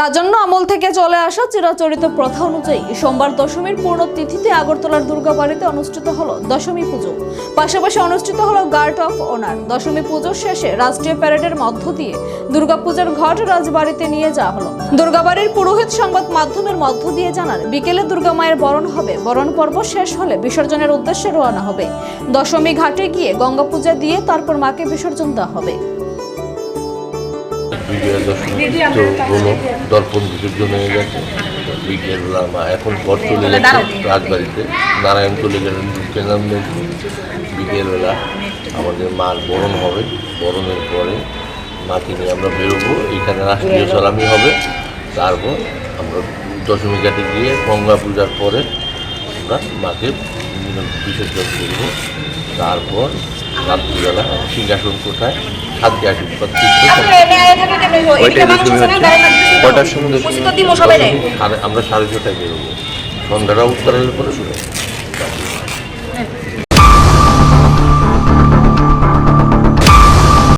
রাজন্য আমল থেকে চলে আসা চিরাচরিত প্রথা অনুযায়ী সোমবার দশমীর পূর্ণ তিথিতে আগরতলার দুর্গাবাড়িতে অনুষ্ঠিত হলো দশমী পুজো। পাশাপাশি অনুষ্ঠিত হলো গার্ড অফ অনার। দশমী পুজো শেষে রাষ্ট্রীয় প্যারেডের মধ্য দিয়ে দুর্গাপূজার ঘট রাজবাড়িতে নিয়ে যাওয়া হলো। দুর্গাবাড়ির পুরোহিত সংবাদ মাধ্যমের মধ্য দিয়ে জানান, বিকেলে দুর্গা মায়ের বরণ হবে। বরণ পর্ব শেষ হলে বিসর্জনের উদ্দেশ্যে রওনা হবে। দশমী ঘাটে গিয়ে গঙ্গা পূজা দিয়ে তারপর মাকে বিসর্জন দেওয়া হবে। বিজয়া দশমী তো দর্পণ বিসর্জন হয়ে গেছে। বিকেলবেলা মা এখন ঘর চলে গেছে রাজবাড়িতে। নারায়ণ চলে গেলেন পেলাম বিকেলবেলা আমাদের মার বরণ হবে। বরণের পরে মাকে নিয়ে আমরা বেরোবো। এখানে রাষ্ট্রীয় সালামি হবে। তারপর আমরা দশমী ঘাটে গিয়ে গঙ্গা পূজার পরে আমরা মাকে বিসর্জন করব। তারপর রাত্রিবেলা সিংহাসন কোথায় সাতটি আসুন কটার সময় আমরা সাড়ে ছটায় বেরোবো। সন্ধ্যাটা উত্তরের পরে শুরু